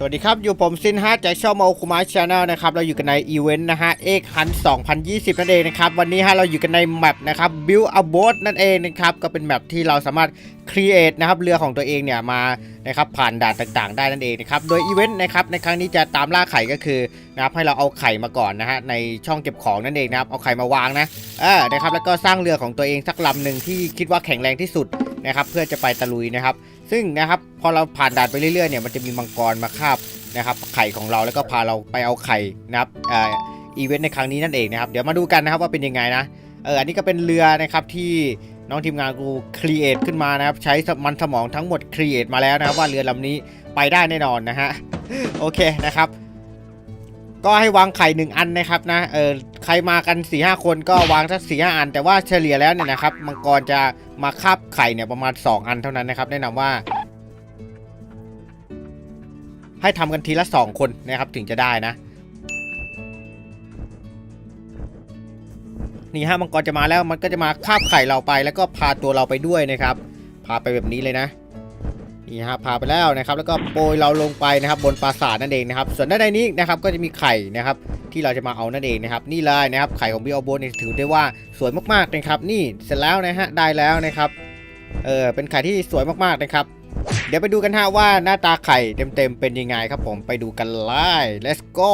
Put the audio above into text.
สวัสดีครับ อยู่ผมซินฮะจากช่องโมคุมะชาแนลนะครับ เราอยู่กันในอีเวนต์นะฮะเอ็กฮัน2020 นั่นเองนะครับ วันนี้ฮะเราอยู่กันในแมปนะครับ Build a b o a นั่นเองนะครับ ก็เป็นแมปที่เราสามารถ create นะครับเรือของตัวเองเนี่ยมานะครับผ่านด่านต่างๆ ได้นั่นเองนะครับ โดยอีเวนต์นะครับในครั้งนี้จะตามล่าไข่ก็คือนะครับให้เราเอาไข่มาก่อนนะฮะในช่องเก็บของนั่นเองนะครับเอาไข่มาวางนะเออนะครับแล้วก็สร้างเรือของตัวเองสักลำหนึ่งที่คิดว่าแข็งแรงที่สุด นะครับเพื่อจะไปตะลุยนะครับ ซึ่งนะครับพอเราผ่านด่านไปเรื่อยๆเนี่ยมันจะมีมังกรมาคาบนะครับไข่ของเราแล้วก็พาเราไปเอาไข่นะครับอ,อีเวนต์ในครั้งนี้นั่นเองนะครับเดี๋ยวมาดูกันนะครับว่าเป็นยังไงนะเอออันนี้ก็เป็นเรือนะครับที่น้องทีมงานกูครีเอทขึ้นมานะครับใช้มันสมองทั้งหมดครีเอทมาแล้วนะครับว่าเรือลำนี้ไปได้แน่นอนนะฮะโอเคนะครับ ก็ให้วางไข่หนึ่งอันนะครับนะเออ ใครมากัน4ีหคนก็วางสักสี่ห้าอัน แต่ว่าเฉลี่ยแล้วเนี่ยนะครับมังกรจะมาคาบไข่เนี่ยประมาณ 2 อันเท่านั้นนะครับ แนะนำว่า ให้ทำกันทีละ 2 คนนะครับถึงจะได้นะ นี่ฮะมังกรจะมาแล้วมันก็จะมาคาบไข่เราไป แล้วก็พาตัวเราไปด้วยนะครับ พาไปแบบนี้เลยนะนี่ฮะพาไปแล้วนะครับ แล้วก็โปรยเราลงไปนะครับ บนปราสาทนั่นเองนะครับ ส่วนด้านในนี้นะครับก็จะมีไข่นะครับ ที่เราจะมาเอานั่นเองนะครับนี่เลยนะครับไข่ของบิโอโบนถือได้ว่าสวยมากๆนะครับ นี่เสร็จแล้วนะฮะได้แล้วนะครับเออเป็นไข่ที่สวยมากๆนะครับ เดี๋ยวไปดูกันฮะว่าหน้าตาไข่เต็มๆเป็นยังไงครับผมไปดูกันเลย let's go